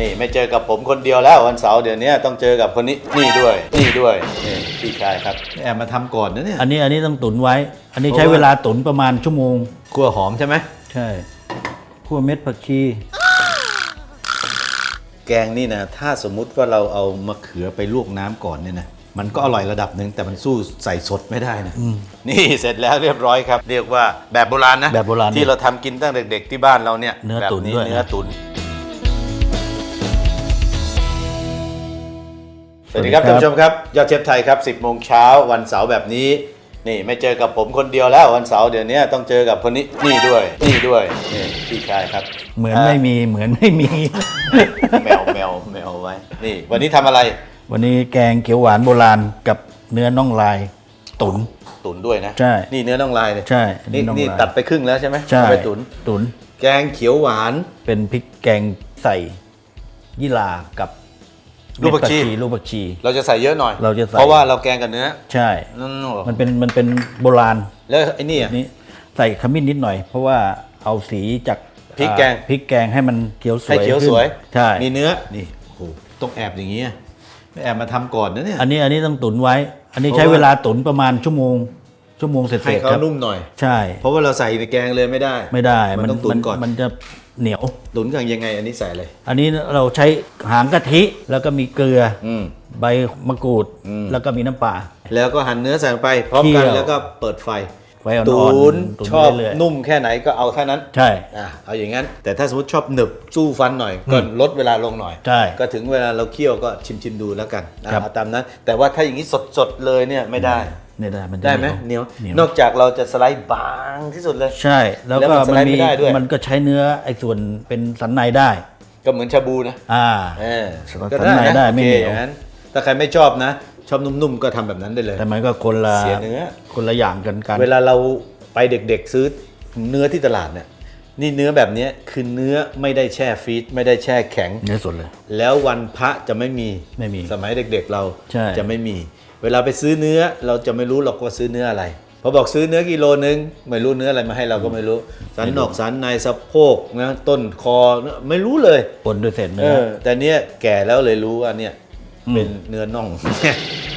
นี่ไม่เจอกับผมคนเดียวแล้ววันเสาร์เดี๋ยวนี้ต้องเจอกับคนนี้นี่ด้วย นี่ด้วยนี่พี่ชายครับแอบมาทำก่อนนะเนี่ย อันนี้อันนี้ต้องตุนไว้ อันนี้เพราะใช้ว่าเวลาตุนประมาณชั่วโมง กลัวหอมใช่ไหมใช่คั่วเม็ดผักชี แกงนี่นะถ้าสมมุติว่าเราเอามะเขือไปลวกน้ำก่อนเนี่ยนะมันก็อร่อยระดับหนึ่งแต่มันสู้ใส่สดไม่ได้นะนี่เสร็จแล้วเรียบร้อยครับ เรียกว่าแบบโบราณนะแบบโบราณที่เราทำกินตั้งแต่เด็กๆที่บ้านเราเนี่ยเนื้อแบบตุ๋นด้วยนะ เนื้อตุ๋น วัสดีครับสวัท่านสดีครับผู้ชมครับยอดเชฟไทยครับ 10 โมงเช้าวันเสาร์แบบนี้ นี่ไม่เจอกับผมคนเดียวแล้ววันเสาร์เดี๋ยวนี้ต้องเจอกับคนนี้นี่ด้วยนี่ด้วยนี่พี่ชายครับเหมือนไม่มีเหมือนไม่มี แมวแมวแมวไว้ นี่ วันนี้ทำอะไรวันนี้แกงเขียวหวานโบราณกับเนื้อน่องลายตุนตุ๋นด้วยนะใช่ นี่เนื้อน่องลายเลยใช่อันนี้นี่น่องลายนี่ตัดไปครึ่งแล้วใช่ไหมใช่เอาไปตุ๋นตุนแกงเขียวหวานเป็นพริกแกงใส่ยี่หร่ากับ ลูกผักชีเม็ดลูกผักชี เราจะใส่เยอะหน่อย เราจะใส่เพราะว่าเราแกงกับเนื้อ ใช่นั่นมันเป็นมันเป็นโบราณ แล้วไอ้นี่อะนี่ใส่ขมิ้นนิดหน่อย เพราะว่าเอาสีจากพริกแกงอ่าพริกแกงให้มันเขียวสวยให้เขียวสวยขึ้นใช่ มีเนื้อ นี่โอ้โหต้องแอบอย่างนี้อะไม่แอบมาทำก่อนนะเนี่ย อันนี้อันนี้ต้องตุนไว้ อันนี้เพราะใช้ว่าเวลาตุนประมาณชั่วโมง ชั่วโมงเสร็จให้ๆเขาครับนุ่มหน่อย ใช่ เพราะว่าเราใส่ในแกงเลยไม่ได้ ไม่ได้ มันต้องตุ๋นก่อน มันจะ เหนียวตุ๋นกันยังไงอันนี้ใส่เลย อันนี้เราใช้หางกะทิแล้วก็มีเกลือออืมใบมะกรูดอืมแล้วก็มีน้ำปลาแล้วก็หั่นเนื้อใส่ลงไปพร้อมกันเคี่ยว แล้วก็เปิดไฟ ไฟอ่อนๆตุ๋นตุ๋นชอบเรื่อยๆนุ่มแค่ไหนก็เอาแค่นั้นใช่ อะเอาอย่างนั้น แต่ถ้าสมมติชอบหนึบสู้ฟันหน่อยก็ลดเวลาลงหน่อย ใช่ ก็ถึงเวลาเราเคี่ยวก็ชิมชิมๆดูแล้วกันอะครับ เอาตามนั้น แต่ว่าถ้าอย่างนี้สดๆเลยเนี่ยไม่ได้เนี่ยได้มันจะได้ไหมเหเหนีนียยววเหนียว นอกจากเราจะสไลด์บางที่สุดเลย ใช่ แล้วแล้วก็มันสมัไลนด์มีไม่ได้ด้วย มันก็ใช้เนื้อไอ้ส่วนเป็นสันในได้ ก็เหมือนชาบูนะอ่า เออสันก็ในได้นะไม่โอเหนีเคยวอย่างนั้นถ้าใครไม่ชอบนะ ชอบนุ่มๆก็ทำแบบนั้นได้เลย แต่มันก็คนละเสียเนื้อคนละอย่างกันกัน เวลาเราไปเด็กๆ ซื้อเนื้อที่ตลาดเนี่ยนี่เนื้อแบบเนี้ยคือเนื้อไม่ได้แช่ฟรีซไม่ได้แช่แข็งเนื้อสดเลย แล้ววันพระจะไม่มีไม่มี สมัยเด็กๆเราใช่จะไม่มี เวลาไปซื้อเนื้อเราจะไม่รู้หรอกว่าซื้อเนื้ออะไรพอบอกซื้อเนื้อกิโลนึงไม่รู้เนื้ออะไรมาให้เราก็ไม่รู้สันนอกสันในสะโพกนะต้นคอไม่รู้เลยปนด้วยเศษเอเนื้ออแต่เนี้ยแก่แล้วเลยรู้ว่าเนี่ย เป็นเนื้อน่อง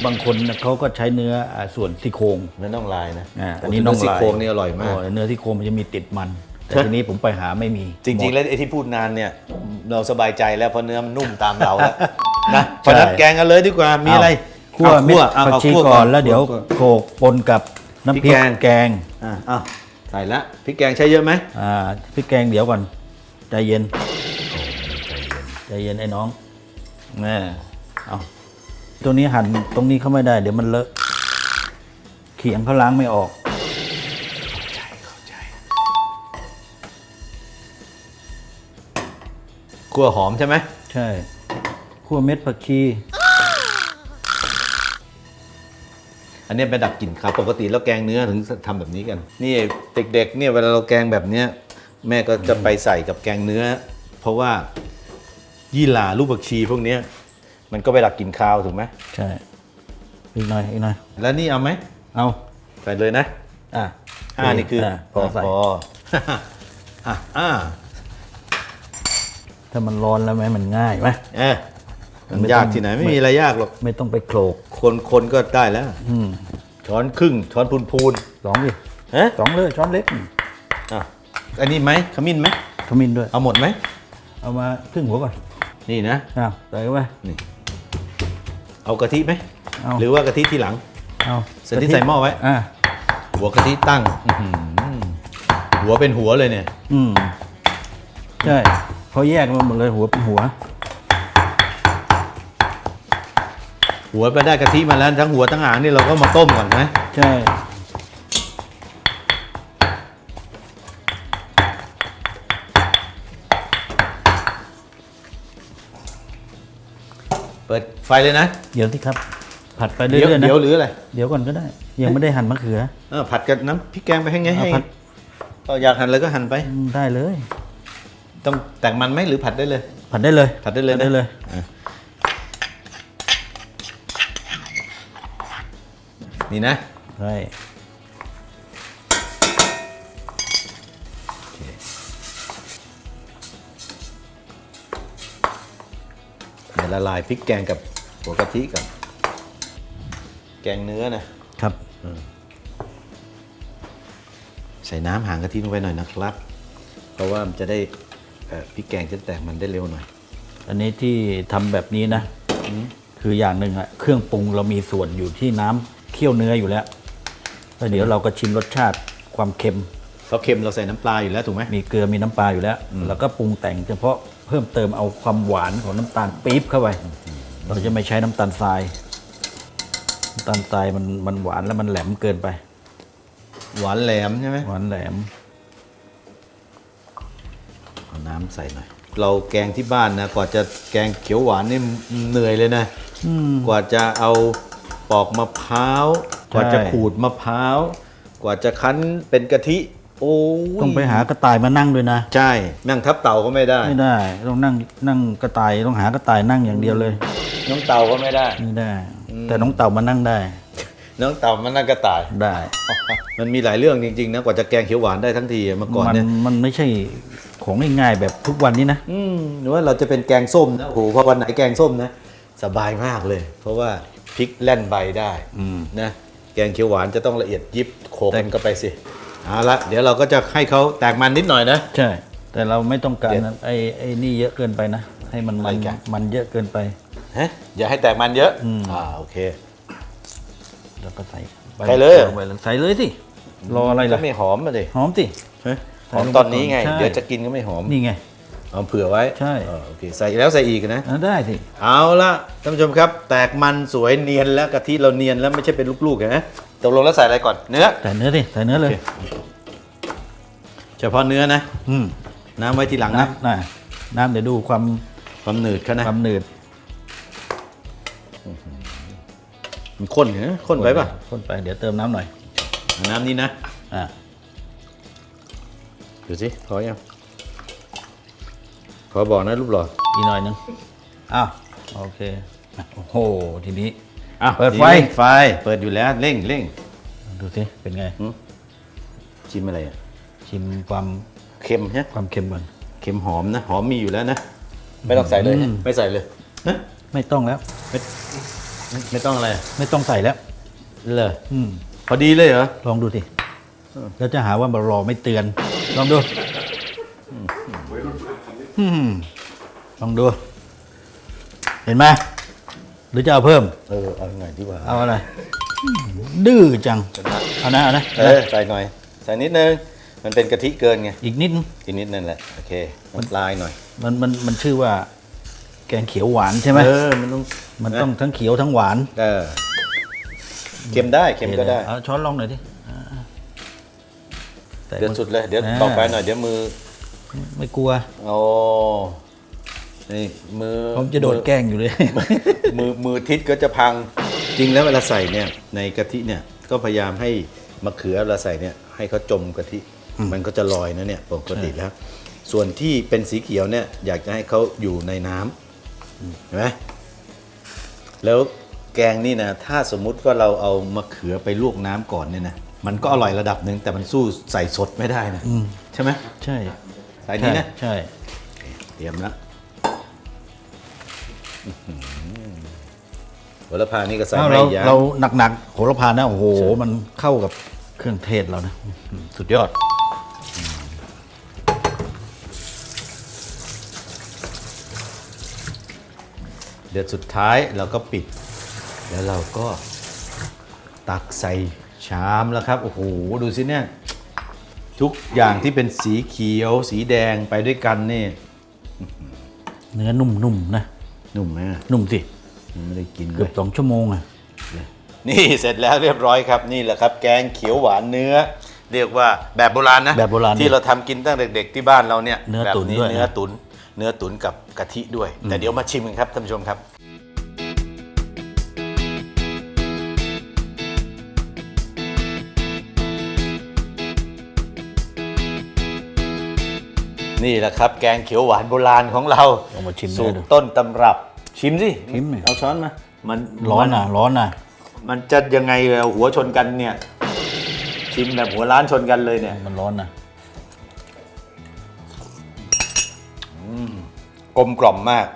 บางคนน่ะเขาก็ใช้เนื้ออ่าส่วนซี่โครงเนื้อน่องลายนะอ่าโอันนี้น้องเซี่ลายโครงนี่อร่อยมากโเนื้อซี่โครงมันจะมีติดมันแต่ใช่ทีนี้ผมไปหาไม่มี จริงหๆมดแล้วไอ้ที่พูดนานเนี่ยเราสบายใจแล้วเพราะเนื้อมันนุ่มตามเราแล้วนะเพราะฉะนั้นแกงกันเลยดีกว่า มีอะไรคั่วอาเม็ดเอาผักเอาชีคั่ก่อนแล้วเดี๋ยวโขลกปนกับน้ำพริกพริกแกงแกงอะเอาใส่ละพริกแกงใช้เยอะไหมอ่าพริกแกงเดี๋ยวก่อนใจเย็นใจเย็นไอ้น้องแม่ เอาตัวนี้หั่นตรงนี้เข้าไม่ได้ เดี๋ยวมันเลอะ เขียงเขาล้างไม่ออกคั่วหอมใช่ไหม ใช่คั่วเม็ดผักชี อันนี้เป็นดับกลิ่นครับปกติแล้วแกงเนื้อถึงทำแบบนี้กัน นี่เด็กๆเนี่ยเวลาเราแกงแบบเนี้ยแม่ก็จะไปใส่กับแกงเนื้อ เพราะว่ายี่หร่าลูกผักชีพวกเนี้ย มันก็ไปดับกลิ่นคาวถูกไหมใช่ อีกหน่อยอีกหน่อย แล้วนี่เอาไหมเอาใส่เลยนะ อะอ่านี่คืออะพอใส่ พออะอ่าถ้ามันร้อนแล้วไหมมันง่ายไหม เอ๊ะมันยากที่ไหนไม่มีอะไรยากหรอก ไม่ต้องไปโขลกคนคนก็ได้แล้ว อืมช้อนครึ่ง ช้อนพูนพูนสองดิๆเอ๊ะสองเลยช้อนเล็กอะอันนี้ไหมขมิ้นไหม ขมิ้นด้วย เอาหมดไหม เอามาครึ่งหัวก่อนนี่นะ อ้าวใส่เข้าไปนี่ เอากะทิไหมเอาหรือว่ากะทิที่หลังเอาเสร็จที่ใส่หม้อไว้ อ่าหัวกะทิตั้งอื้อหือหัวเป็นหัวเลยเนี่ย อืมใช่เขาแยกมาหมดเลยหัวเป็นหัว หัวไปได้กะทิมาแล้วทั้งหัวทั้งหางนี่เราก็มาต้มก่อนนะใช่ เปิดไฟเลยนะ เดี๋ยวที่ครับ ผัดไปเรื่เดี๋ยวอยๆนะเดี๋ยวหรืออะไรเดี๋ยวก่อนก็ได้ ยังไม่ได้หั่นมะเขือเออผัดกับน้ำพริกแกงไปให้ไงให้เอาผัดก็อยากหั่นเลยก็หั่นไป อืมได้เลย ต้องแต่งมันไหมหรือผัดได้เลย ผัดได้เลยผัดได้เลยนะได้เลย อะนี่นะ ใช่ ดี๋ยวละลายพริกแกงกับหัวกะทิก่อนแกงเนื้อนะครับใส่น้ำหางกะทิลงไปหน่อยนะครับ เพราะว่ามันจะได้เอ่อพริกแกงจะแตกมันได้เร็วหน่อย อันนี้ที่ทำแบบนี้นะคืออย่างหนึ่งอะเครื่องปรุงเรามีส่วนอยู่ที่น้ำเคี่ยวเนื้ออยู่แล้วแล้วเดี๋ยวเราก็ชิมรสชาติความเค็มเพราะเค็มเราใส่น้ำปลาอยู่แล้วถูกไหมมีเกลือมีน้ำปลาอยู่แล้ว แล้วก็ปรุงแต่งเฉพาะ เพิ่มเติมเอาความหวานของน้ำตาลปี๊บเข้าไป เราจะไม่ใช้น้ำตาลทรายน้ำตาลทรายมันมันหวานแล้วมันแหลมเกินไป หวานแหลมใช่ไหมหวานแหลมเอาน้ำใส่หน่อย เราแกงที่บ้านนะ กว่าจะแกงเขียวหวานนี่เหนื่อยเลยนะกว่าจะเอาปอกมะพร้าว กว่าจะขูดมะพร้าว กว่าจะคั้นเป็นกะทิ โอ้ยต้องไปหากระต่ายมานั่งด้วยนะ ใช่ นั่งทับเต่าก็ไม่ได้ ไม่ได้ ต้องนั่งนั่งกระต่ายต้องหากระต่ายนั่งอย่างเดียวเลย น้องเต่าก็ไม่ได้ ไม่ได้ แต่น้องเต่ามานั่งได้ น้องเต่ามันนั่งกระต่าย ได้ มันมีหลายเรื่องจริงๆนะกว่าจะแกงเขียวหวานได้ทั้งทีอะเมื่อก่อนมันเนี่ยมันไม่ใช่ของง่ายๆแบบทุกวันนี้นะอืมหรือว่าเราจะเป็นแกงส้มนะโอ้โหพอวันไหนแกงส้มนะสบายมากเลย เพราะว่าพริกแล่นใบได้อืมนะแกงเขียวหวานจะต้องละเอียดยิบโขกมันก็ไปสิ เอาละเดี๋ยวเราก็จะให้เขาแตกมันนิดหน่อยนะ ใช่ แต่เราไม่ต้องการเดี๋ยวนะไอ้ไอ้นี่เยอะเกินไปนะ ให้มันมันอะไรกัน มันเยอะเกินไป ฮะอย่าให้แตกมันเยอะอืม อ่าโอเค แล้วก็ใส่ใส่เลยอาไปใส่เลยสิรออะไรก็ล่ะไม่หอมมาดิหอมสิฮะใส่หอมลงไปตอนนี้ไงก่อนใช่เดี๋ยวจะกินก็ไม่หอมนี่ไง เอาเผื่อไว้ใช่เออโอเคใส่แล้วใส่อีกนะ อะได้สิ เอาละท่านผู้ชมครับ แตกมันสวยเนียนแล้วกะทิเราเนียนแล้วไม่ใช่เป็นลูกๆเห็นไหม ตกลงแล้วใส่อะไรก่อนเนื้อใส่เนื้อสิใส่เนื้อเลย โอเค เฉพาะเนื้อนะ อืมน้ำไว้ทีหลังนะน้ำน่ะน้ำเดี๋ยวดูความความหนืดเขานะความหนืดมันข้นเหรอข้นไปป่ะข้นไปเดี๋ยวเติมน้ำหน่อยเอาน้ำนี้นะอะดูสิพอยังขอบอกนะรูปหล่ออีกหน่อยหนึงอ้าวโอเคอะโอ้โห ทีนี้ อะเปิดไฟร่งไฟ เปิดอยู่แล้วเร่งเร่งดูสิเป็นไง ชิมอะไรอะชิมความเค็มใช่ความเค็มก่อนเค็มหอมนะ หอมมีอยู่แล้วนะ ไม่ต้องใส่เลยอืมไม่ใส่เลยฮะไม่ต้องแล้ว ไม่ไม่ไม่ต้องอะไรอะไม่ต้องใส่แล้วเลยอืมพอดีเลยเหรอ ลองดูสิแล้วจะหาว่าเรารอไม่เตือน ลองดูอืมลองดู เห็นไหม หรือจะเอาเพิ่ม เออเอาหน่อยดีกว่าเอาอะไรอืมดื้อจัง เอานะเอานะเออใส่หน่อย ใส่นิดนึง มันเป็นกะทิเกินไงอีกนิดนึงกินนิดนั่นแหละ โอเค มันลายหน่อย มันมันมันชื่อว่า แกงเขียวหวานใช่ไหมเออ มันต้อง มันต้องทั้งเขียวทั้งหวาน เออ เค็มได้ เค็มก็ได้ เอาช้อนลองหน่อยดิอ่าแต่เดี๋ยวสุดเลย เดี๋ยวาต่อไปหน่อย เดี๋ยวมือ ไม่กลัว โอ้ นี่มือผมจะโดนแกล้งอยู่เลย มือมือทิศก็จะพังจริงแล้วเวลาใส่เนี่ยในกะทิเนี่ยก็พยายามให้มะเขือเวลาใส่เนี่ยให้เขาจมกะทิมันก็จะลอยนะเนี่ยปกติแล้ว ส่วนที่เป็นสีเขียวเนี่ยอยากจะให้เขาอยู่ในน้ำเห็นไหมแล้วแกงนี่นะถ้าสมมุติว่าเราเอามะเขือไปลวกน้ำก่อนเนี่ยนะมันก็อร่อยระดับหนึ่งแต่มันสู้ใส่สดไม่ได้นะอืมใช่ไหมใช่ใส่นี้นะใช่เตรียมแล้ว หัวละพานี่ก็ใส่เอาไม่เรายางเราหนักๆโหระพานะโอ้โหมันเข้ากับเครื่องเทศเรานะอืมสุดยอด เดือดสุดท้ายเราก็ปิด แล้วเราก็ตักใส่ชามแล้วครับ โอ้โห ดูสิเนี่ย ทุกอย่างที่เป็นสีเขียว สีแดงไปด้วยกันนี่ เนื้อนุ่มๆนะ นุ่มไหมอะนุ่มสิยังไม่ได้กินเลเกือบยสองชั่วโมงอะ นี่เสร็จแล้วเรียบร้อยครับนี่แหละครับ แกงเขียวหวานเนื้อ เรียกว่าแบบโบราณนะแบบโบราณที่เราทำกินตั้งแต่เด็กๆที่บ้านเราเนี่ยเนื้อแบบตุ๋นด้วยเนื้อตุ๋นเนื้อตุ๋นกับกะทิด้วย แต่เดี๋ยวมาชิมกันครับท่านผู้ชมครับ นี่แหละครับ แกงเขียวหวานโบราณของเราลองมาชิมสูเนื้อตรดู ต้นตำรับ ชิมสิชิมดิเอาช้อนมามันร้อนนะร้อนนะมันจะยังไงเอาหัวชนกันเนี่ย ชิมแบบหัวล้านชนกันเลยเนี่ยมันร้อนนะกลมกล่อมมาก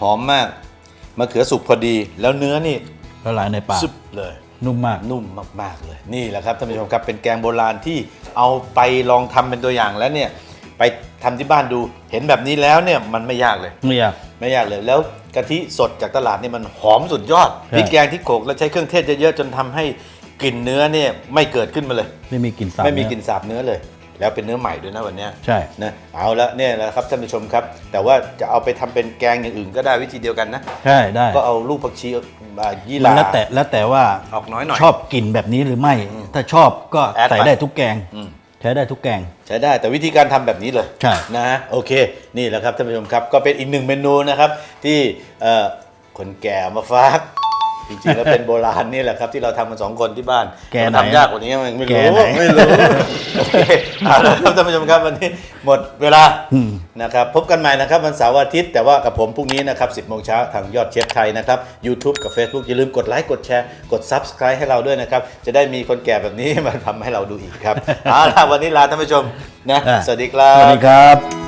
หอมมากมะเขือสุกพอดี แล้วเนื้อนี่ละลายในปากซุบเลย นุ่มมากนุ่มมาก ๆ เลยนี่แหละครับท่านผู้ชมครับเป็นแกงโบราณที่เอาไปลองทำเป็นตัวอย่างแล้วเนี่ย ไป ทำที่บ้านดู เห็นแบบนี้แล้วเนี่ยมันไม่ยากเลย ไม่อยาก ไม่ยากเลยแล้วกะทิสดจากตลาดนี่มันหอมสุดยอดใช่พริกแกงที่โขลกแล้วใช้เครื่องเทศเยอะๆจนทำให้กลิ่นเนื้อเนี่ยไม่เกิดขึ้นมาเลย ไม่มีกลิ่นสาบไม่มีเอกลิ่นสาบเนื้อเลย แล้วเป็นเนื้อใหม่ด้วยนะวันเนี้ย ใช่ นะเอาละเนี่ยแหละครับท่านผู้ชมครับ แต่ว่าจะเอาไปทำเป็นแกงอย่างอื่นก็ได้วิธีเดียวกันนะ ใช่ได้ก็เอาลูกผักชีอ่ายี่มันหร่าแล้วแต่แล้วแต่ว่าออกน้อยหน่อยชอบกลิ่นแบบนี้หรือไม่ ถ้าชอบก็แอดใส่ไปได้ทุกแกง อืม ใช้ได้ทุกแกง ใช้ได้แต่วิธีการทำแบบนี้เลยใช่นะฮะโอเค นี่แหละครับท่านผู้ชมครับ ก็เป็นอีกหนึ่งเมนูนะครับ ที่เอ่อคนแก่เอามาฝาก จริงๆแล้วเป็นโบราณนี่แหละครับที่เราทำกันสองคนที่บ้านแก่ไหนทำยากกว่านี้มันไม่แก่รู้ไหน ไม่รู้โอเคเอาละครับท่านผู้ชมครับวันนี้หมดเวลาอืมนะครับพบกันใหม่นะครับวันเสาร์อาทิตย์แต่ว่ากับผมพรุ่งนี้นะครับ10โมงเช้าทางยอดเชฟไทยนะครับ YouTube กับ Facebook อย่าลืมกดไลค์กดแชร์กด Subscribe ให้เราด้วยนะครับ จะได้มีคนแก่แบบนี้มาทำให้เราดูอีกครับเอาล่ะวันนี้ลาท่านผู้ชมนะอะสวัสดีครัสวัสบ ดีครับ